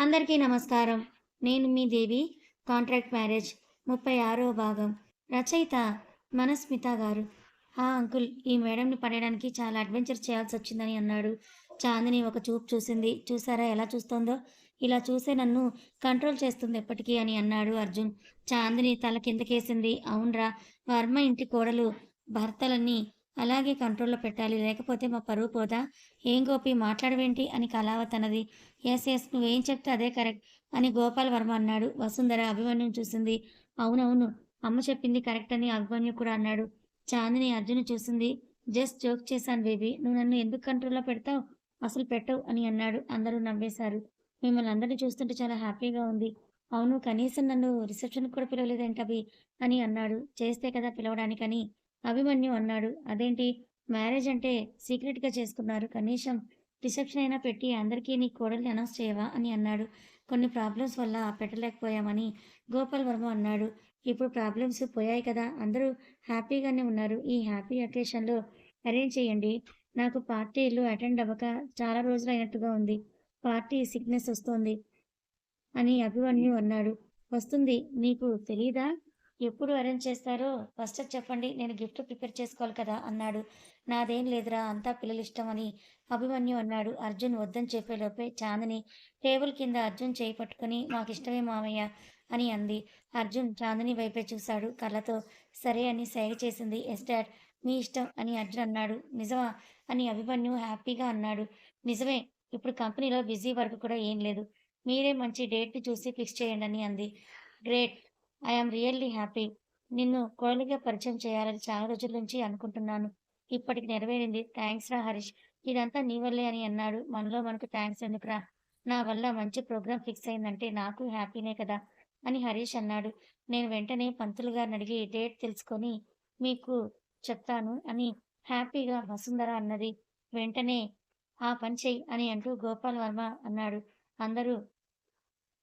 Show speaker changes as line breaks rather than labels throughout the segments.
అందరికీ నమస్కారం. నేను మీ దేవి కాంట్రాక్ట్ మ్యారేజ్ ముప్పై ఆరో భాగం. రచయిత మనస్మిత గారు. ఆ అంకుల్ ఈ మేడంని పడేయడానికి చాలా అడ్వెంచర్ చేయాల్సి వచ్చిందని అన్నాడు. చాందిని ఒక చూపు చూసింది. చూసారా ఎలా చూస్తోందో? ఇలా చూసే నన్ను కంట్రోల్ చేస్తుంది ఎప్పటికీ అని అన్నాడు అర్జున్. చాందిని తల కిందకేసింది. అవునరా వర్మ ఇంటి కోడలు భర్తలన్నీ అలాగే కంట్రోల్లో పెట్టాలి. లేకపోతే మా పరువు పోదా? ఏం గోపి మాట్లాడవేంటి? అని కళావత్ అన్నది ఎస్ ఎస్ నువ్వేం చెప్తే అదే కరెక్ట్ అని గోపాల్ వర్మ అన్నాడు. వసుంధర అభిమన్యుని చూసింది. అవునవును అమ్మ చెప్పింది కరెక్ట్ అని అభిమన్యు కూడా అన్నాడు. చాందిని అర్జున్ చూసింది. జస్ట్ జోక్ చేశాను బేబీ. నువ్వు నన్ను ఎందుకు కంట్రోల్లో పెడతావు? అసలు పెట్టవు అని అన్నాడు. అందరూ నవ్వేశారు. మిమ్మల్ని అందరినీ చూస్తుంటే చాలా హ్యాపీగా ఉంది. అవును కనీసం నన్ను రిసెప్షన్కి కూడా పిలవలేదేంటి అని అన్నాడు. చేస్తే కదా పిలవడానికని. అభిమన్యు అన్నాడు. అదేంటి? మ్యారేజ్ అంటే సీక్రెట్గా చేసుకున్నారు. కనీసం రిసెప్షన్ అయినా పెట్టి అందరికీ నీ కోడల్ని అనౌన్స్ చేయవా? అని అన్నాడు. కొన్ని ప్రాబ్లమ్స్ వల్ల పెట్టలేకపోయామని గోపాల్ వర్మ అన్నాడు. ఇప్పుడు ప్రాబ్లమ్స్ పోయాయి కదా. అందరూ హ్యాపీగానే ఉన్నారు. ఈ హ్యాపీ అకేషన్లో అరేంజ్ చేయండి. నాకు పార్టీలు అటెండ్ అవ్వక చాలా రోజులు అయినట్టుగా ఉంది. పార్టీ సిక్నెస్ వస్తోంది అని అభిమన్యు అన్నాడు. వస్తుంది. నీకు తెలీదా? ఎప్పుడు అరేంజ్ చేస్తారో? ఫస్ట్ చెప్పండి. నేను గిఫ్ట్ ప్రిపేర్ చేసుకోవాలి కదా అన్నాడు. నాదేం లేదురా అంతా పిల్లలు ఇష్టం అని అభిమన్యు అన్నాడు. అర్జున్ వద్దని చెప్పేలోపే చాందిని టేబుల్ కింద అర్జున్ చేయి పట్టుకుని మాకు ఇష్టమే మామయ్య అని అంది. అర్జున్ చాందిని వైపే చూశాడు. కళ్ళతో సరే అని సైగ చేసింది. ఎస్ డాడ్ మీ ఇష్టం అని అర్జున్ అన్నాడు. నిజమా? అని అభిమన్యు హ్యాపీగా అన్నాడు. నిజమే ఇప్పుడు కంపెనీలో బిజీ వర్క్ కూడా ఏం లేదు. మీరే మంచి డేట్ని చూసి ఫిక్స్ చేయండి అని అంది. గ్రేట్ ఐఎమ్ రియల్లీ హ్యాపీ నిన్ను కోయలుగా పరిచయం చేయాలని చాలా రోజుల నుంచి అనుకుంటున్నాను. ఇప్పటికి నెరవేరింది. థ్యాంక్స్ రా హరీష్. ఇదంతా నీ వల్లే అని అన్నాడు. మనలో మనకు థ్యాంక్స్ ఎందుకురా? నా వల్ల మంచి ప్రోగ్రామ్ ఫిక్స్ అయిందంటే నాకు హ్యాపీనే కదా? అని హరీష్ అన్నాడు. నేను వెంటనే పంతులు గారిని అడిగి డేట్ తెలుసుకొని మీకు చెప్తాను అని హ్యాపీగా వసుంధర అన్నది. వెంటనే ఆ పని చెయ్యి అని అంటూ గోపాల్ వర్మ అన్నాడు. అందరూ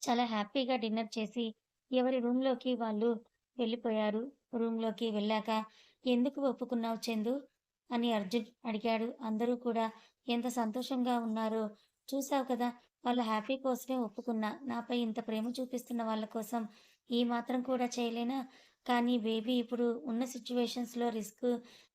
చాలా హ్యాపీగా డిన్నర్ చేసి ఎవరి రూమ్లోకి వాళ్ళు వెళ్ళిపోయారు? రూమ్లోకి వెళ్ళాక ఎందుకు ఒప్పుకున్నావు చందు? అని అర్జున్ అడిగాడు. అందరూ కూడా ఎంత సంతోషంగా ఉన్నారో చూసావు కదా వాళ్ళ హ్యాపీ కోసమే ఒప్పుకున్నా. నాపై ఇంత ప్రేమ చూపిస్తున్న వాళ్ళ కోసం ఈ మాత్రం కూడా చేయలేనా? కానీ బేబీ ఇప్పుడు ఉన్న సిచ్యువేషన్స్లో రిస్క్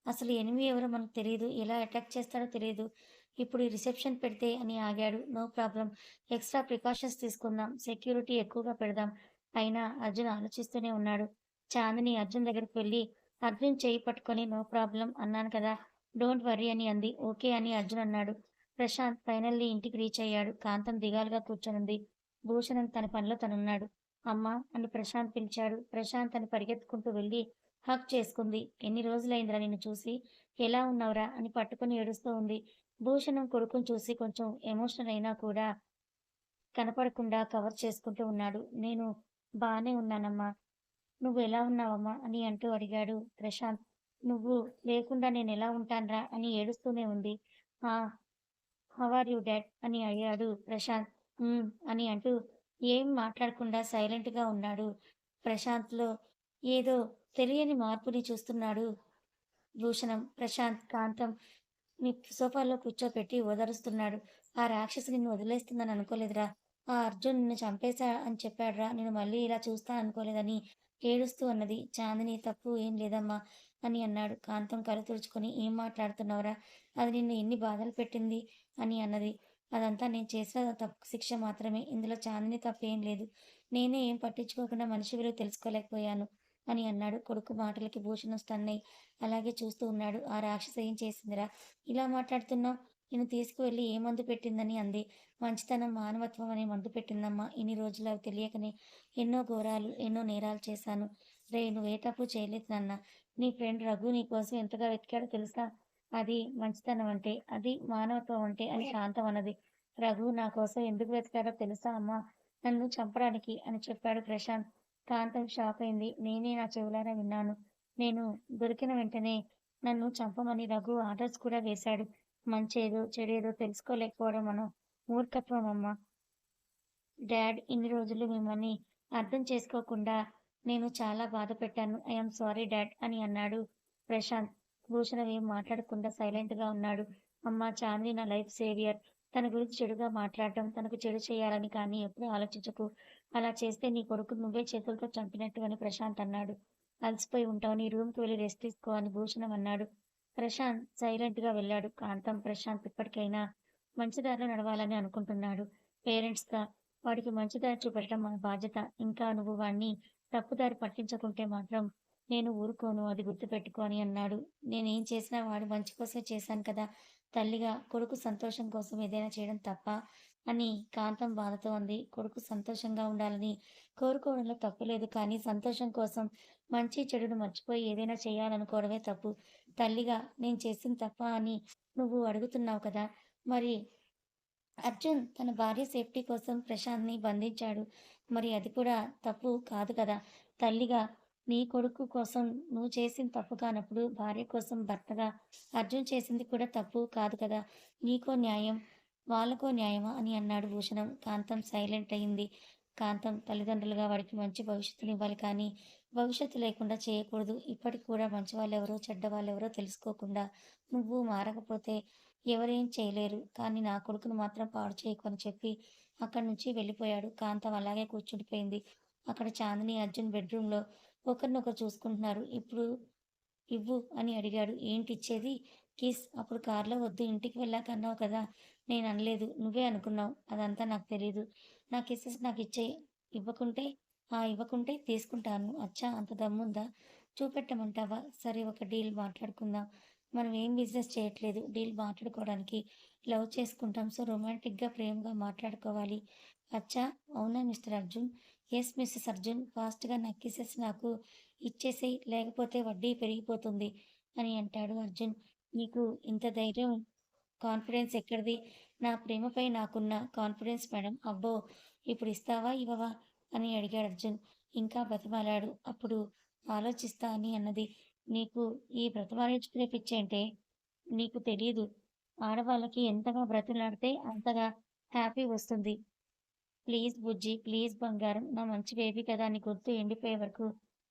అసలు ఎనిమి ఎవరో మనకు తెలియదు ఎలా అటాక్ చేస్తారో తెలియదు ఇప్పుడు రిసెప్షన్ పెడితే అని ఆగాడు. నో ప్రాబ్లం ఎక్స్ట్రా ప్రికాషన్స్ తీసుకుందాం. సెక్యూరిటీ ఎక్కువగా పెడదాం. అయినా అర్జున్ ఆలోచిస్తూనే ఉన్నాడు. చాందిని అర్జున్ దగ్గరికి వెళ్ళి అర్జున్ చేయి పట్టుకొని నో ప్రాబ్లం అన్నాను కదా డోంట్ వరీ అని అంది. ఓకే అని అర్జున్ అన్నాడు. ప్రశాంత్ ఫైనల్లీ ఇంటికి రీచ్ అయ్యాడు. కాంతం దిగాలుగా కూర్చొనుంది. భూషణం తన పనిలో తనున్నాడు. అమ్మా అని ప్రశాంత్ పిలిచాడు. ప్రశాంత్ అని పరిగెత్తుకుంటూ వెళ్ళి హక్ చేసుకుంది. ఎన్ని రోజులైందిరా నిన్ను చూసి? ఎలా ఉన్నావురా? అని పట్టుకుని ఏడుస్తూ ఉంది. భూషణం కొడుకుని చూసి కొంచెం ఎమోషనల్ అయినా కూడా కనపడకుండా కవర్ చేసుకుంటూ ఉన్నాడు. నేను బాగానే ఉన్నానమ్మా. నువ్వు ఎలా ఉన్నావమ్మా? అని అంటూ అడిగాడు ప్రశాంత్. నువ్వు లేకుండా నేను ఎలా ఉంటానరా? అని ఏడుస్తూనే ఉంది. ఆ హవర్ యూ డాడ్? అని అడిగాడు ప్రశాంత్. అని అంటూ ఏం మాట్లాడకుండా సైలెంట్గా ఉన్నాడు ప్రశాంత్లో. ఏదో తెలియని మార్పుని చూస్తున్నాడు భూషణం. ప్రశాంత్ కాంతం నీ సోఫాలో కూర్చోపెట్టి ఓదరుస్తున్నాడు ఆ రాక్షసు నిన్ను వదిలేస్తుందని అనుకోలేదురా ఆ అర్జున్ నిన్ను చంపేశా అని చెప్పాడురా నేను మళ్ళీ ఇలా చూస్తా అనుకోలేదని ఏడుస్తూ అన్నది. చాందిని తప్పు ఏం లేదమ్మా అని అన్నాడు. కాంతం కళ్ళు తుడుచుకొని ఏం మాట్లాడుతున్నావురా? అది నిన్ను ఎన్ని బాధలు పెట్టింది? అని అన్నది. అదంతా నేను చేసిన తప్పు శిక్ష మాత్రమే. ఇందులో చాందిని తప్పు ఏం లేదు. నేనే ఏం పట్టించుకోకుండా మనిషి విలువ తెలుసుకోలేకపోయాను అని అన్నాడు. కొడుకు మాటలకి భూషణం స్టన్నై. అలాగే చూస్తూ ఉన్నాడు. ఆ రాక్షస ఏం చేసిందిరా? ఇలా మాట్లాడుతున్నావు? నేను తీసుకువెళ్ళి ఏ మందు పెట్టిందని అంది. మంచితనం మానవత్వం అనే మందు పెట్టిందమ్మా. ఇన్ని రోజులు అవి తెలియకనే ఎన్నో ఘోరాలు ఎన్నో నేరాలు చేశాను. రే నువ్వే తప్పు చేయలేదు నాన్న. నీ ఫ్రెండ్ రఘు నీ కోసం ఎంతగా వెతికాడో తెలుసా? అది మంచితనం అంటే అది మానవత్వం అంటే అని శాంతం అన్నది. రఘు నా కోసం ఎందుకు వెతికాడో తెలుసా అమ్మా? నన్ను చంపడానికి అని చెప్పాడు ప్రశాంత్. కాంతం షాక్ అయింది. నేనే నా చెవులారా విన్నాను. నేను దొరికిన వెంటనే నన్ను చంపమని రఘు ఆర్డర్స్ కూడా వేశాడు. మంచేదో చెడేదో తెలుసుకోలేకపోవడం మనం మూర్ఖత్వం అమ్మ. డాడ్ ఇన్ని రోజులు మిమ్మల్ని అర్థం చేసుకోకుండా నేను చాలా బాధ పెట్టాను. ఐఎమ్ సారీ డాడ్ అని అన్నాడు ప్రశాంత్. భూషణం ఏం మాట్లాడకుండా సైలెంట్గా ఉన్నాడు. అమ్మ చాందిని నా లైఫ్ సేవియర్. తన గురించి చెడుగా మాట్లాడటం తనకు చెడు చేయాలని కానీ ఎప్పుడూ ఆలోచించకు. అలా చేస్తే నీ కొడుకు నువ్వే చేతులతో చంపినట్టు అని ప్రశాంత్ అన్నాడు. అలసిపోయి ఉంటావు నీ రూమ్కి వెళ్ళి రెస్ట్ తీసుకో అని భూషణం అన్నాడు. ప్రశాంత్ సైలెంట్గా వెళ్ళాడు. కాంతం ప్రశాంత్ ఇప్పటికైనా మంచిదారిలో నడవాలని అనుకుంటున్నాడు. పేరెంట్స్గా వాడికి మంచిదారి చూపెట్టడం మన బాధ్యత. ఇంకా నువ్వు వాడిని తప్పుదారి పట్టించకుంటే మాత్రం నేను ఊరుకోను అది గుర్తుపెట్టుకో అని అన్నాడు. నేనేం చేసినా వాడు మంచి కోసమే చేశాను కదా. తల్లిగా కొడుకు సంతోషం కోసం ఏదైనా చేయడం తప్ప అని కాంతం బాధతో ఉంది కొడుకు సంతోషంగా ఉండాలని కోరుకోవడంలో తప్పు లేదు కానీ సంతోషం కోసం మంచి చెడును మర్చిపోయి ఏదైనా చేయాలనుకోవడమే తప్పు. తల్లిగా నేను చేసింది తప్ప అని నువ్వు అడుగుతున్నావు కదా? మరి అర్జున్ తన భార్య సేఫ్టీ కోసం ప్రశాంత్ని బంధించాడు. మరి అది కూడా తప్పు కాదు కదా? తల్లిగా నీ కొడుకు కోసం నువ్వు చేసింది తప్పు కానప్పుడు భార్య కోసం భర్తగా అర్జున్ చేసింది కూడా తప్పు కాదు కదా? నీకో న్యాయం. వాళ్ళకో న్యాయమా అని అన్నాడు భూషణం. కాంతం సైలెంట్ అయింది. కాంతం తల్లిదండ్రులుగా వాడికి మంచి భవిష్యత్తుని ఇవ్వాలి కానీ భవిష్యత్తు లేకుండా చేయకూడదు. ఇప్పటికి కూడా మంచి వాళ్ళు ఎవరో చెడ్డ వాళ్ళు ఎవరో తెలుసుకోకుండా నువ్వు మారకపోతే ఎవరేం చేయలేరు. కానీ నా కొడుకును మాత్రం పాడు చేయకు అని చెప్పి అక్కడి నుంచి వెళ్ళిపోయాడు. కాంతం అలాగే కూర్చుండిపోయింది. అక్కడ చాందిని అర్జున్ బెడ్రూమ్లో ఒకరినొకరు చూసుకుంటున్నారు. ఇప్పుడు ఇవ్వు అని అడిగాడు. ఏంటి ఇచ్చేది? కిస్ అప్పుడు కార్లో వద్దు ఇంటికి వెళ్ళాక అన్నావు కదా నేను అనలేదు నువ్వే అనుకున్నావు అదంతా నాకు తెలియదు నా కిస్సెస్ నాకు ఇచ్చే ఇవ్వకుంటే ఆ ఇవ్వకుంటే తీసుకుంటాను. అచ్చా అంత దమ్ముందా? చూపెట్టమంటావా? సరే ఒక డీల్ మాట్లాడుకుందాం. మనం ఏం బిజినెస్ చేయట్లేదు డీల్ మాట్లాడుకోవడానికి లవ్ చేసుకుంటాం సో రొమాంటిక్గా ప్రేమగా మాట్లాడుకోవాలి. అచ్చా అవునా mister Arjun? Yes missus Arjun ఫాస్ట్గా నా కిసెస్ నాకు ఇచ్చేసేయి లేకపోతే వడ్డీ పెరిగిపోతుంది అని అంటాడు అర్జున్. నీకు ఇంత ధైర్యం కాన్ఫిడెన్స్ ఎక్కడిది? నా ప్రేమపై నాకున్న కాన్ఫిడెన్స్ మేడం అబ్బో ఇప్పుడు ఇస్తావా ఇవ్వవా అని అడిగాడు అర్జున్. ఇంకా బ్రతమాలాడు. అప్పుడు ఆలోచిస్తా అని అన్నది. నీకు ఈ బ్రతమాలించుకునే పిచ్చి నీకు తెలియదు ఆడవాళ్ళకి ఎంతగా బ్రతిలాడితే అంతగా హ్యాపీ వస్తుంది. ప్లీజ్ బుజ్జి ప్లీజ్ బంగారం. నా మంచి బేబీ కదా అని గుర్తు ఎండిపోయే వరకు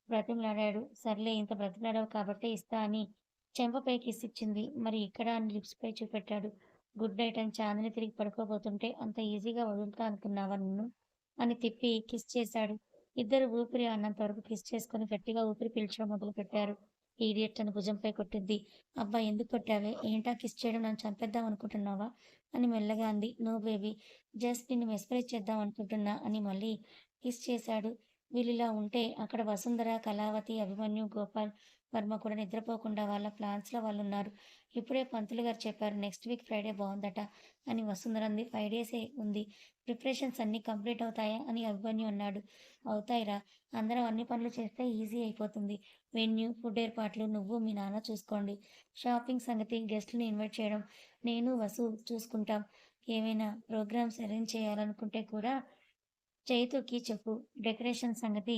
బ్రతిమలాడాడు. సర్లే ఇంత బ్రతిమలాడావు కాబట్టే ఇస్తా అని చెంపపై కిస్ ఇచ్చింది మరి ఇక్కడ అని లిప్స్ పై చూపెట్టాడు. గుడ్ నైట్ అని చాందిని తిరిగి పడుకోబోతుంటే అంత ఈజీగా వదులుతా అనుకున్నావా నిన్ను? అని తిప్పి కిస్ చేశాడు. ఇద్దరు ఊపిరి అన్నంత వరకు కిస్ చేసుకుని గట్టిగా ఊపిరి పీల్చడం మొదలు పెట్టారు ఈడియట్ అని భుజంపై కొట్టింది. అబ్బా ఎందుకు కొట్టావే? ఏంటా కిస్ చేయడం? నన్ను చంపేద్దాం అనుకుంటున్నావా? అని మెల్లగా అంది. నో బేబీ జస్ట్ నిన్ను మెస్పరైజ్ చేద్దాం అనుకుంటున్నా అని మళ్ళీ కిస్ చేశాడు. వీళ్ళిలా ఉంటే అక్కడ వసుంధర కళావతి అభిమన్యు గోపాల్ వర్మ కూడా నిద్రపోకుండా వాళ్ళ ప్లాన్స్లో వాళ్ళు ఉన్నారు ఇప్పుడే పంతులు గారు చెప్పారు నెక్స్ట్ వీక్ ఫ్రైడే బాగుందట అని వసుంధర అంది. ఫైవ్ డేసే ఉంది. ప్రిపరేషన్స్ అన్నీ కంప్లీట్ అవుతాయా? అని అభిమన్యు అన్నాడు. అవుతాయిరా. అందరం అన్ని పనులు చేస్తే ఈజీ అయిపోతుంది. వెన్యూ ఫుడ్ ఏర్పాట్లు నువ్వు మీ నాన్న చూసుకోండి. షాపింగ్ సంగతి గెస్ట్ని ఇన్వైట్ చేయడం నేను వసు చూసుకుంటాం. ఏమైనా ప్రోగ్రామ్స్ అరేంజ్ చేయాలనుకుంటే కూడా చైతుకి చెప్పు. డెకరేషన్ సంగతి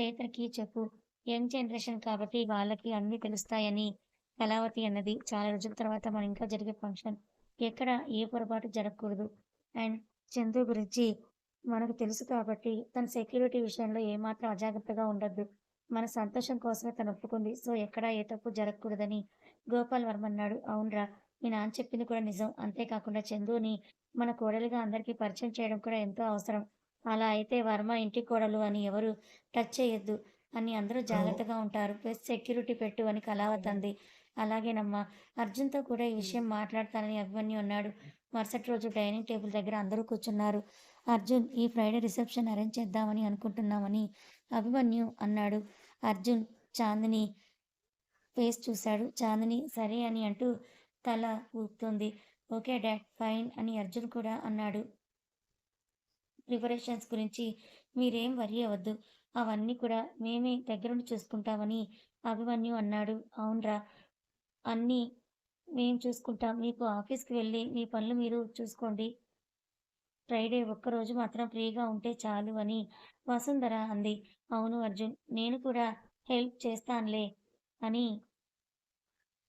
చైత్రకి చెప్పు. యంగ్ జనరేషన్ కాబట్టి వాళ్ళకి అన్ని తెలుస్తాయని కళావతి అన్నది. చాలా రోజుల తర్వాత మన ఇంకా జరిగే ఫంక్షన్. ఎక్కడ ఏ పొరపాటు జరగకూడదు. అండ్ చందు గురించి మనకు తెలుసు కాబట్టి తన సెక్యూరిటీ విషయంలో ఏమాత్రం అజాగ్రత్తగా ఉండద్దు. మన సంతోషం కోసమే తను ఒప్పుకుంది. సో ఎక్కడ ఏ తప్పు జరగకూడదని గోపాల్ వర్మ అన్నాడు. అవునరా మీ నాన్న చెప్పింది కూడా నిజం. అంతేకాకుండా చందుని మన కోడలుగా అందరికీ పరిచయం చేయడం కూడా ఎంతో అవసరం. అలా అయితే వర్మ ఇంటి కోడలు అని ఎవరు టచ్ చేయొద్దు. అని అందరూ జాగ్రత్తగా ఉంటారు. ప్లస్ సెక్యూరిటీ పెట్టు అని కళావత్ అంది. అలాగేనమ్మా. అర్జున్తో కూడా ఈ విషయం మాట్లాడతానని అభిమన్యు అన్నాడు. మరుసటి రోజు డైనింగ్ టేబుల్ దగ్గర అందరూ కూర్చున్నారు. అర్జున్ ఈ ఫ్రైడే రిసెప్షన్ అరేంజ్ చేద్దామని అనుకుంటున్నామని అభిమన్యు అన్నాడు. అర్జున్ చాందిని ఫేస్ చూశాడు. చాందిని సరే అని అంటూ తల ఊపుతుంది. ఓకే డాడ్ ఫైన్ అని అర్జున్ కూడా అన్నాడు. ప్రిపరేషన్స్ గురించి మీరేం వరి అవ్వద్దు. అవన్నీ కూడా మేమే దగ్గరుండి చూసుకుంటామని అభిమన్యు అన్నాడు. అవునరా. అన్నీ మేం చూసుకుంటాం. మీకు ఆఫీస్కి వెళ్ళి మీ పనులు మీరు చూసుకోండి. ఫ్రైడే ఒక్కరోజు మాత్రం ఫ్రీగా ఉంటే చాలు అని వసుంధర అంది. అవును అర్జున్ నేను కూడా హెల్ప్ చేస్తానులే అని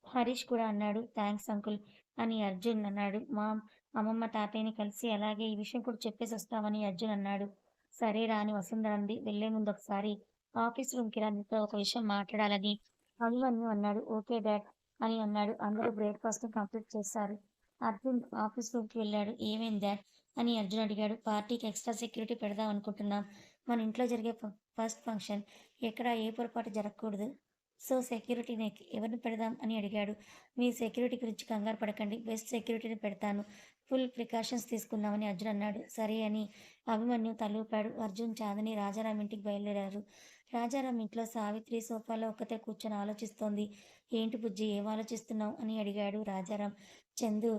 హరీష్ కూడా అన్నాడు. థ్యాంక్స్ అంకుల్ అని అర్జున్ అన్నాడు. మా అమ్మమ్మ తాతయ్యని కలిసి అలాగే ఈ విషయం కూడా చెప్పేసి వస్తామని అర్జున్ అన్నాడు. సరే రాని వసుంధర అంది వెళ్ళే ముందు ఒకసారి ఆఫీస్ రూమ్కి రా నీతో ఒక విషయం మాట్లాడాలని అభిమన్యు అన్నాడు. ఓకే డాడ్ అని అన్నాడు. అందరూ బ్రేక్ఫాస్ట్ కంప్లీట్ చేశారు. అర్జున్ ఆఫీస్ రూమ్కి వెళ్ళాడు. ఏమేం డాడ్ అని అర్జున్ అడిగాడు. పార్టీకి ఎక్స్ట్రా సెక్యూరిటీ పెడదాం అనుకుంటున్నాం. మన ఇంట్లో జరిగే ఫస్ట్ ఫంక్షన్ ఎక్కడ ఏ పొరపాటు జరగకూడదు. సో సెక్యూరిటీని ఎవరిని పెడదాం అని అడిగాడు. మీ సెక్యూరిటీ గురించి కంగారు పడకండి. బెస్ట్ సెక్యూరిటీని పెడతాను. ఫుల్ ప్రికాషన్స్ తీసుకుందామని అర్జున్ అన్నాడు. సరే అని అభిమన్యు తలూపాడు. అర్జున్ చాందని రాజారాం ఇంటికి బయలుదేరారు. రాజారాం ఇంట్లో సావిత్రి సోఫాలో ఒక్కతే కూర్చొని ఆలోచిస్తోంది. ఏంటి బుజ్జి ఏం ఆలోచిస్తున్నావు అని అడిగాడు రాజారాం. చందు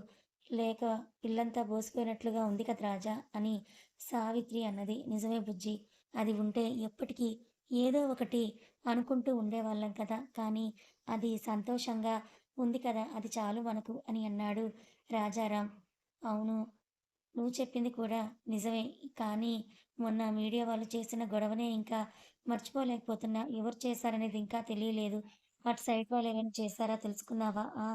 లేక ఇల్లంతా బోసిపోయినట్లుగా ఉంది కదా రాజా అని సావిత్రి అన్నది. నిజమే బుజ్జి అది ఉంటే ఎప్పటికీ ఏదో ఒకటి అనుకుంటూ ఉండేవాళ్ళం కదా. కానీ అది సంతోషంగా ఉంది కదా అది చాలు మనకు అని అన్నాడు రాజారాం. అవును నువ్వు చెప్పింది కూడా నిజమే. కానీ మొన్న మీడియా వాళ్ళు చేసిన గొడవనే ఇంకా మర్చిపోలేకపోతున్నా. ఎవరు చేశారనేది ఇంకా తెలియలేదు. అటు సైడ్ వాళ్ళు ఏమైనా చేశారా తెలుసుకున్నావా? ఆ,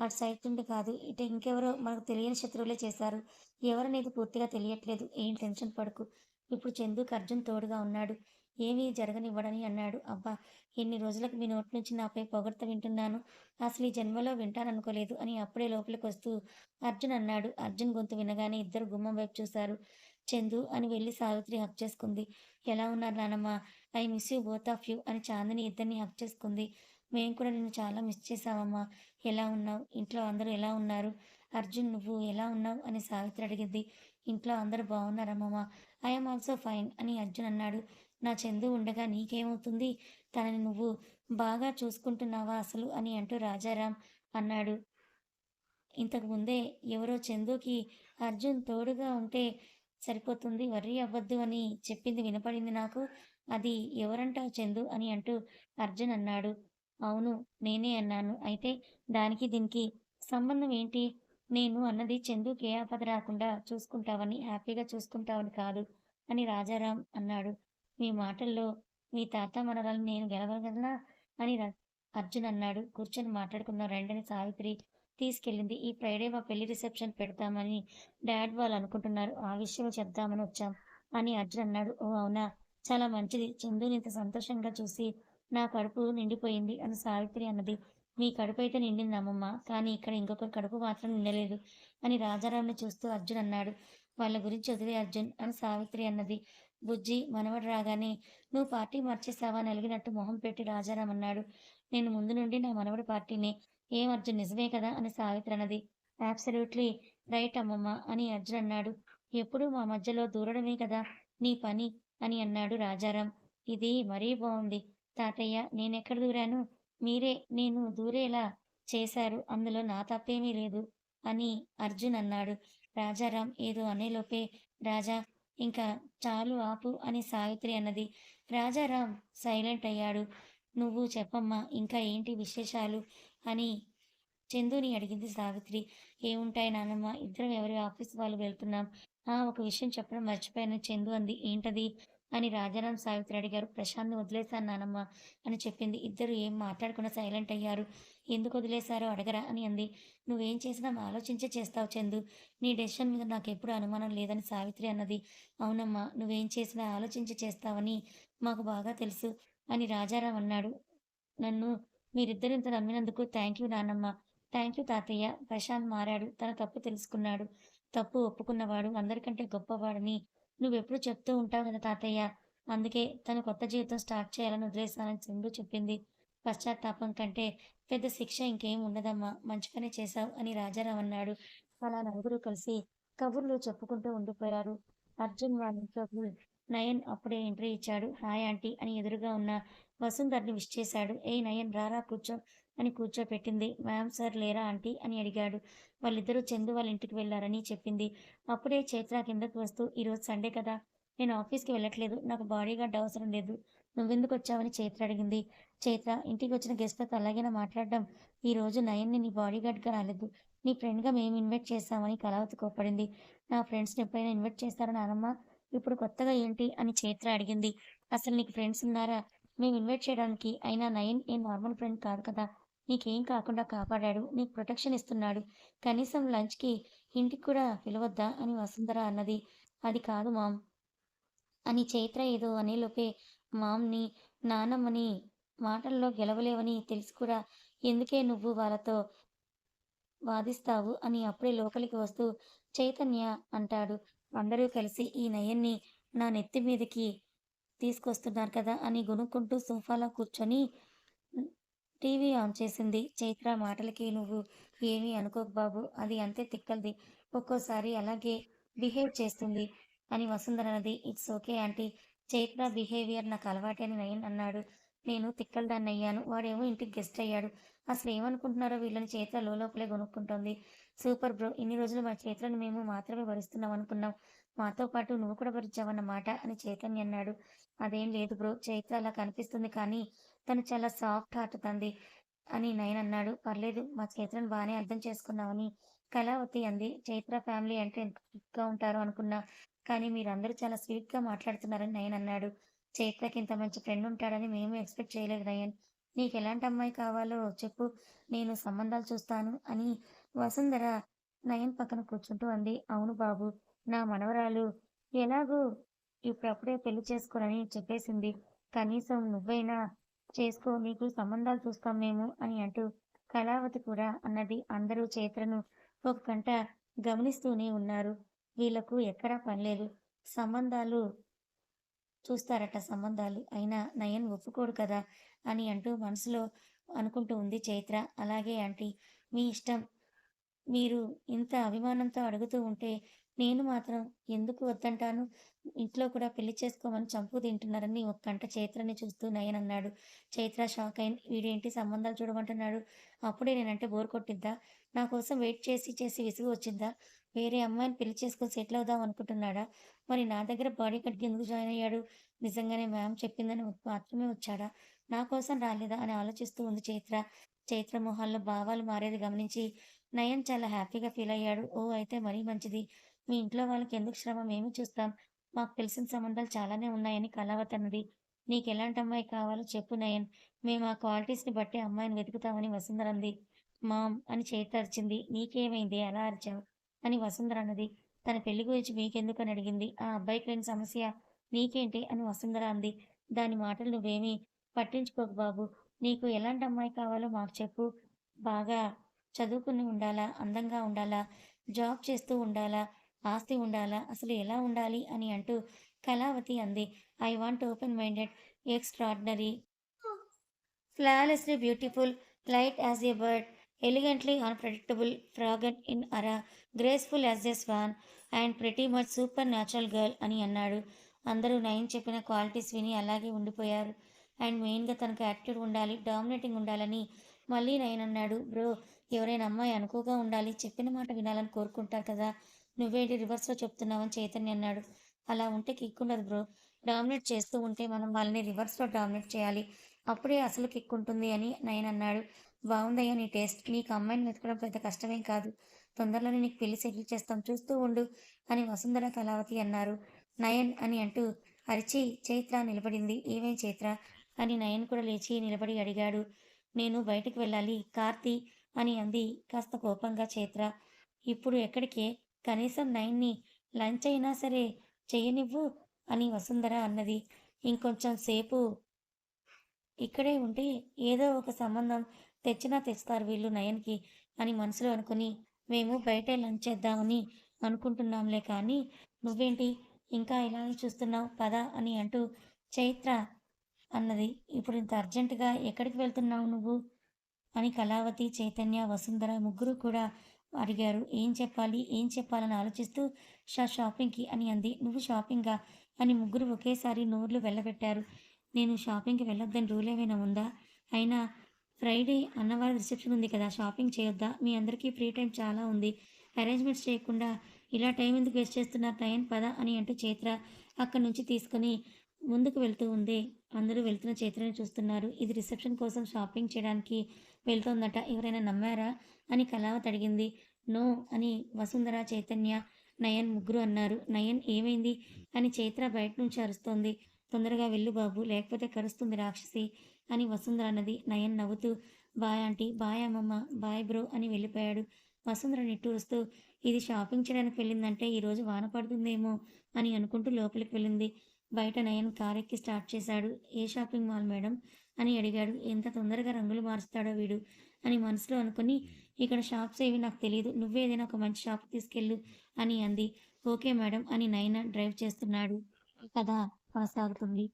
అటు సైడ్ నుండి కాదు. ఇటు ఇంకెవరో మనకు తెలియని శత్రువులే చేశారు. ఎవరనేది పూర్తిగా తెలియట్లేదు. ఏం టెన్షన్ పడకు. ఇప్పుడు చందుకు అర్జున్ తోడుగా ఉన్నాడు. ఏమీ జరగనివ్వడని అన్నాడు. అబ్బా ఎన్ని రోజులకు మీ నోటి నుంచి నాపై పొగడ్త వింటున్నాను? అసలు ఈ జన్మలో వింటాననుకోలేదు అని అప్పుడే లోపలికి వస్తూ అర్జున్ అన్నాడు. అర్జున్ గొంతు వినగానే ఇద్దరు గుమ్మం వైపు చూశారు. చందు అని వెళ్ళి సావిత్రి హక్ చేసుకుంది. ఎలా ఉన్నారు నానమ్మ? I miss you both of you అని చాందిని ఇద్దరిని హక్ చేసుకుంది. మేము కూడా నిన్ను చాలా మిస్ చేసావమ్మా ఎలా ఉన్నావు? ఇంట్లో అందరూ ఎలా ఉన్నారు? అర్జున్ నువ్వు ఎలా ఉన్నావు? అని సావిత్రి అడిగింది. ఇంట్లో అందరూ బాగున్నారమ్మమ్మ ఐఎమ్ ఆల్సో ఫైన్ అని అర్జున్ అన్నాడు. నా చందు ఉండగా నీకేమవుతుంది? తనని నువ్వు బాగా చూసుకుంటున్నావా అసలు? అని అంటూ రాజారాం అన్నాడు. ఇంతకు ముందే ఎవరో చందుకి అర్జున్ తోడుగా ఉంటే సరిపోతుంది వర్రీ అవ్వద్దు అని చెప్పింది వినపడింది నాకు. అది ఎవరంటావు చందు? అని అంటూ అర్జున్ అన్నాడు. అవును నేనే అన్నాను. అయితే దానికి దీనికి సంబంధం ఏంటి? నేను అన్నది చందుకి ఏ ఆపద రాకుండా చూసుకుంటావని హ్యాపీగా చూసుకుంటావని కాదు అని రాజారాం అన్నాడు. మీ మాటల్లో మీ తాత మనరాలు నేను గెలవగలనా అని అర్జున్ అన్నాడు. కూర్చొని మాట్లాడుకున్న రెండని సావిత్రి తీసుకెళ్ళింది. ఈ ఫ్రైడే మా పెళ్ళి రిసెప్షన్ పెడతామని డాడ్ వాళ్ళు అనుకుంటున్నారు. ఆ విషయం చెప్దామని వచ్చాం అని అర్జున్ అన్నాడు. ఓ అవునా? చాలా మంచిది. చందుని ఇంత సంతోషంగా చూసి నా కడుపు నిండిపోయింది అని సావిత్రి అన్నది. మీ కడుపు అయితే నిండింది అమ్మమ్మ కానీ ఇక్కడ ఇంకొకరి కడుపు మాత్రం నిండలేదు అని రాజారావుని చూస్తూ అర్జున్ అన్నాడు. వాళ్ళ గురించి వదిలే అర్జున్ అని సావిత్రి అన్నది. బుజ్జి మనవడు రాగానే నువ్వు పార్టీ మార్చేసావా నలిగినట్టు మొహం పెట్టి రాజారాం అన్నాడు. నేను ముందు నుండి నా మనవడి పార్టీని. ఏం అర్జున్ నిజమే కదా? అని సావిత్రి అన్నది. అబ్సల్యూట్లీ రైట్ అమ్మమ్మ అని అర్జున్ అన్నాడు. ఎప్పుడూ మా మధ్యలో దూరడమే కదా నీ పని అని అన్నాడు రాజారాం. ఇది మరీ బాగుంది తాతయ్య నేనెక్కడ దూరాను? మీరే నేను దూరేలా చేశారు. అందులో నా తప్పేమీ లేదు అని అర్జున్ అన్నాడు. రాజారాం ఏదో అనేలోపే రాజా ఇంకా చాలు ఆపు అని సావిత్రి అన్నది. రాజారాం సైలెంట్ అయ్యాడు. నువ్వు చెప్పమ్మా ఇంకా ఏంటి విశేషాలు? అని చందుని అడిగింది సావిత్రి. ఏముంటాయి నాన్నమ్మ ఇద్దరం ఎవరి ఆఫీస్ వాళ్ళు వెళ్తున్నాం. ఆ ఒక విషయం చెప్పడం మర్చిపోయాను చందు అంది. ఏంటది? అని రాజారాం సావిత్రి అడిగారు ప్రశాంత్ని వదిలేశాను నానమ్మ అని చెప్పింది. ఇద్దరు ఏం మాట్లాడకుండా సైలెంట్ అయ్యారు. ఎందుకు వదిలేశారో అడగరా అని అంది. నువ్వేం చేసినా ఆలోచించే చేస్తావు చందు. నీ డెసిషన్ మీద నాకు ఎప్పుడు అనుమానం లేదని సావిత్రి అన్నది. అవునమ్మా నువ్వేం చేసినా ఆలోచించి చేస్తావని మాకు బాగా తెలుసు అని రాజారాం అన్నాడు. నన్ను మీరిద్దరు ఇంత నమ్మినందుకు థ్యాంక్ యూ నానమ్మ. థ్యాంక్ యూ తాతయ్య. ప్రశాంత్ మారాడు. తన తప్పు తెలుసుకున్నాడు. తప్పు ఒప్పుకున్నవాడు అందరికంటే గొప్పవాడని నువ్వెప్పుడు చెప్తూ ఉంటావు కదా తాతయ్య. అందుకే తను కొత్త జీవితం స్టార్ట్ చేయాలని వదిలేశానని సింధు చెప్పింది. పశ్చాత్తాపం కంటే పెద్ద శిక్ష ఇంకేం ఉండదమ్మా. మంచి పని చేశావు అని రాజారావు అన్నాడు. అలా నలుగురు కలిసి కబుర్లు చెప్పుకుంటూ ఉండిపోయారు. అర్జున్ వాళ్ళ ఇంట్లోకి నయన్ అప్పుడే ఎంట్రీ ఇచ్చాడు. హాయ్ ఆంటీ అని ఎదురుగా ఉన్న వసుంధర్ని విష్ చేశాడు. ఏ నయన్ రారా కూర్చో. అని కూర్చోపెట్టింది. మ్యామ్ సార్ లేరా ఆంటీ? అని అడిగాడు. వాళ్ళిద్దరూ చందు వాళ్ళ ఇంటికి వెళ్ళారని చెప్పింది. అప్పుడే చైత్ర కిందకు వస్తూ ఈరోజు సండే కదా నేను ఆఫీస్కి వెళ్ళట్లేదు. నాకు బాడీ గార్డ్ అవసరం లేదు. నువ్వెందుకు వచ్చావని చైత్ర అడిగింది. చైత్ర ఇంటికి వచ్చిన గెస్ట్లతో అలాగైనా మాట్లాడడం? ఈరోజు నయన్ని నీ బాడీ గార్డ్గా రాలేదు. నీ ఫ్రెండ్గా మేము ఇన్వైట్ చేస్తామని కళావతి కోపడింది నా ఫ్రెండ్స్ని ఎప్పుడైనా ఇన్వైట్ చేస్తారా నానమ్మ? ఇప్పుడు కొత్తగా ఏంటి? అని చైత్ర అడిగింది. అసలు నీకు ఫ్రెండ్స్ ఉన్నారా? మేము ఇన్వైట్ చేయడానికి అయినా నయన్ ఏ నార్మల్ ఫ్రెండ్ కాదు కదా. నీకేం కాకుండా కాపాడాడు నీకు ప్రొటెక్షన్ ఇస్తున్నాడు. కనీసం లంచ్కి ఇంటికి కూడా పిలవద్దా అని వసుంధర అన్నది. అది కాదు మామ్. అని చైత్ర ఏదో అనేలోపే మామ్ని నానమ్మని మాటల్లో గెలవలేవని తెలిసి కూడా ఎందుకే నువ్వు వాళ్ళతో వాదిస్తావు అని అప్పుడే లోపలికి వస్తూ చైతన్య అంటాడు. అందరూ కలిసి ఈ నయన్ని నా నెత్తి మీదకి తీసుకొస్తున్నారు కదా అని గొనుక్కుంటూ సోఫాలో కూర్చొని టీవీ ఆన్ చేసింది. చైత్ర మాటలకి నువ్వు ఏమీ అనుకోకు బాబు. అది అంతే తిక్కలది. ఒక్కోసారి అలాగే బిహేవ్ చేస్తుంది అని వసుంధర అన్నది it's okay aunty. Chaitra behaviour నాకు అలవాటే అని నయన్ అన్నాడు. నేను తిక్కలదాన్ని అయ్యాను. వాడేమో ఇంటికి గెస్ట్ అయ్యాడు. అసలు ఏమనుకుంటున్నారో వీళ్ళని చైత్ర లోపలే కొనుక్కుంటుంది సూపర్ బ్రో ఇన్ని రోజులు మా చైత్రను మేము మాత్రమే భరిస్తున్నాం అనుకున్నాం. మాతో పాటు నువ్వు కూడా భరించావన్నమాట అని చైతన్య అన్నాడు. అదేం లేదు బ్రో చైత్ర అలా కనిపిస్తుంది కానీ తను చాలా సాఫ్ట్ హార్ట్ తంది అని నయన్ అన్నాడు. పర్లేదు మా చైత్రను బాగానే అర్థం చేసుకున్నామని కళావతి అంది. చైత్ర ఫ్యామిలీ అంటే ఎంత ఉంటారో అనుకున్నా కానీ మీరందరూ చాలా స్వీట్గా మాట్లాడుతున్నారని నయన్ అన్నాడు. చైత్రకి ఇంత మంచి ఫ్రెండ్ ఉంటాడని మేము ఎక్స్పెక్ట్ చేయలేదు నయన్. నీకు ఎలాంటి అమ్మాయి కావాలో చెప్పు నేను సంబంధాలు చూస్తాను అని వసుంధర నయన్ పక్కన కూర్చుంటూ అంది. అవును బాబు నా మనవరాలు ఎలాగూ ఇప్పుడప్పుడే పెళ్ళి చేసుకోనని చెప్పేసింది. కనీసం నువ్వైనా చేసుకో నీకు సంబంధాలు చూస్తాం మేము అని అంటూ కళావతి కూడా అన్నది అందరూ చైత్రను ఒక గంట గమనిస్తూనే ఉన్నారు. వీళ్ళకు ఎక్కడా పనిలేదు సంబంధాలు చూస్తారట సంబంధాలు. అయినా నయన్ ఒప్పుకోడు కదా అని అంటూ మనసులో అనుకుంటూ ఉంది చైత్ర. అలాగే ఆంటీ మీ ఇష్టం. మీరు ఇంత అభిమానంతో అడుగుతూ ఉంటే నేను మాత్రం ఎందుకు వద్దంటాను? ఇంట్లో కూడా పెళ్ళి చేసుకోమని చంపు తింటున్నారని ఒక గంట చైత్రని చూస్తూ నయన్ అన్నాడు. చైత్ర షాక్ అయిన వీడేంటి సంబంధాలు చూడమంటున్నాడు? అప్పుడే నేనంటే బోర్ కొట్టిద్దా? నా కోసం వెయిట్ చేసి చేసి విసుగు వచ్చిందా? వేరే అమ్మాయిని పెళ్ళి చేసుకొని సెటిల్ అవుదాం అనుకుంటున్నాడా? మరి నా దగ్గర బాడీ కట్కి ఎందుకు జాయిన్ అయ్యాడు? నిజంగానే మ్యామ్ చెప్పిందని మాత్రమే వచ్చాడా? నా కోసం రాలేదా? అని ఆలోచిస్తూ ఉంది చైత్ర. చైత్ర మొహాల్లో భావాలు మారేది గమనించి నయన్ చాలా హ్యాపీగా ఫీల్ అయ్యాడు. ఓ అయితే మరీ మంచిది. మీ ఇంట్లో వాళ్ళకి ఎందుకు శ్రమ? మేము చూస్తాం? మాకు తెలిసిన సంబంధాలు చాలానే ఉన్నాయని కళావతి అన్నది. నీకు ఎలాంటి అమ్మాయి కావాలో చెప్పు నయన్. మేము ఆ క్వాలిటీస్ని బట్టి అమ్మాయిని వెతుకుతామని వసుంధర అంది. మామ్ అని చేతరిచింది నీకేమైంది? ఎలా అరిచావు? అని వసుంధర అన్నది. తన పెళ్ళి గురించి మీకెందుకు అని అడిగింది? ఆ అబ్బాయికి లేని సమస్య. నీకేంటి? అని వసుంధర అంది. దాని మాటలు నువ్వేమీ పట్టించుకోకు బాబు. నీకు ఎలాంటి అమ్మాయి కావాలో మాకు చెప్పు. బాగా చదువుకుని ఉండాలా? అందంగా ఉండాలా? జాబ్ చేస్తూ ఉండాలా? ఆస్తి ఉండాలా? అసలు ఎలా ఉండాలి? అని అంటూ కళావతి అంది. I want open minded extraordinary flawlessly beautiful light as a bird elegantly unpredictable fragrant in aura graceful as a swan and pretty much supernatural girl అని అన్నాడు. అందరూ నయన్ చెప్పిన క్వాలిటీస్ విని అలాగే ఉండిపోయారు. అండ్ మెయిన్గా తనకు యాక్టివ్ ఉండాలి డామినేటింగ్ ఉండాలని మళ్ళీ నయన్ అన్నాడు. బ్రో ఎవరైనా అమ్మాయి అనుకోగా ఉండాలి చెప్పిన మాట వినాలని కోరుకుంటారు కదా? నువ్వేంటి రివర్స్లో చెప్తున్నావని చైతన్య అన్నాడు. అలా ఉంటే కిక్కుండదు బ్రో డామినేట్ చేస్తూ ఉంటే మనం వాళ్ళని రివర్స్లో డామినేట్ చేయాలి. అప్పుడే అసలు కిక్ ఉంటుంది అని నయన్ అన్నాడు. బాగుందయ్యా నీ టేస్ట్ నీకు అమ్మాయిని వెతకడం పెద్ద కష్టమేం కాదు. తొందరలోనే నీకు పెళ్ళి సెటిల్ చేస్తాం. చూస్తూ ఉండు అని వసుంధర కళావతి అన్నారు. నయన్ అని అంటూ అరిచి చైత్ర నిలబడింది. ఏమేం చైత్ర? అని నయన్ కూడా లేచి నిలబడి అడిగాడు. నేను బయటికి వెళ్ళాలి కార్తీ అని అంది కాస్త కోపంగా చైత్ర. ఇప్పుడు ఎక్కడికే? కనీసం నైన్ని లంచ్ అయినా సరే చెయ్యనివ్వు అని వసుంధర అన్నది. ఇంకొంచెం సేపు ఇక్కడే ఉంటే ఏదో ఒక సంబంధం తెచ్చినా తెస్తారు వీళ్ళు నయన్కి అని మనసులో అనుకుని మేము బయటే లంచ్ చేద్దామని అనుకుంటున్నాంలే కానీ నువ్వేంటి ఇంకా ఇలానే చూస్తున్నావు పద అని అంటూ చైత్ర అన్నది. ఇప్పుడు ఇంత అర్జెంటుగా ఎక్కడికి వెళ్తున్నావు నువ్వు? అని కళావతి చైతన్య వసుంధర ముగ్గురు కూడా అడిగారు. ఏం చెప్పాలి? ఏం చెప్పాలని ఆలోచిస్తూ షా షాపింగ్కి? అని అంది. నువ్వు షాపింగా అని ముగ్గురు ఒకేసారి నోర్లు వెళ్ళబెట్టారు నేను షాపింగ్కి వెళ్ళొద్దని రూల్ ఏమైనా ఉందా? అయినా ఫ్రైడే అన్నవారి రిసెప్షన్ ఉంది కదా షాపింగ్ చేయొద్దా? మీ అందరికీ ఫ్రీ టైం చాలా ఉంది. అరేంజ్మెంట్స్ చేయకుండా ఇలా టైం ఎందుకు వేస్ట్ చేస్తున్నారు? టైం పద అని అంటూ చైత్ర అక్కడి నుంచి తీసుకొని ముందుకు వెళ్తూ ఉంది. అందరూ వెళ్తున్న చైత్రని చూస్తున్నారు. ఇది రిసెప్షన్ కోసం షాపింగ్ చేయడానికి వెళ్తోందట. ఎవరైనా నమ్మారా? అని కళావత్ అడిగింది. నో అని వసుంధర చైతన్య నయన్ ముగ్గురు అన్నారు. నయన్ ఏమైంది? అని చైత్ర బయట నుంచి అరుస్తోంది. తొందరగా వెళ్ళు బాబు లేకపోతే కరుస్తుంది రాక్షసి అని వసుంధర అన్నది. నయన్ నవ్వుతూ బాయ్ ఆంటీ బాయ్ అమ్మమ్మ బాయ్ బ్రో అని వెళ్ళిపోయాడు. వసుంధర నిట్టూరుస్తూ ఇది షాపింగ్ చేయడానికి వెళ్ళిందంటే ఈరోజు వాన పడుతుందేమో అని అనుకుంటూ లోపలికి వెళ్ళింది. బయట నయన్ కారెక్కి స్టార్ట్ చేశాడు. ఏ షాపింగ్ మాల్ మేడం? అని అడిగాడు. ఎంత తొందరగా రంగులు మారుస్తాడో వీడు అని మనసులో అనుకుని ఇక్కడ షాప్స్ ఏవి నాకు తెలియదు నువ్వేదైనా ఒక మంచి షాప్ తీసుకెళ్ళు అని అంది. ఓకే మేడం అని నైనా డ్రైవ్ చేస్తున్నాడు. కథ కొనసాగుతుంది.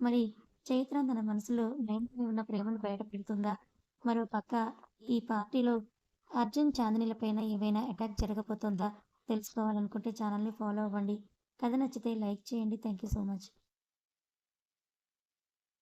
మరి చైత్ర తన మనసులో నైన్పై ఉన్న ప్రేమను బయట పెడుతుందా? మరో పక్క ఈ పార్టీలో అర్జున్ చాందినిలపైన ఏవైనా అటాక్ జరగబోతుందా? తెలుసుకోవాలనుకుంటే ఛానల్ని ఫాలో అవ్వండి. కథ నచ్చితే లైక్ చేయండి. Thank you so much.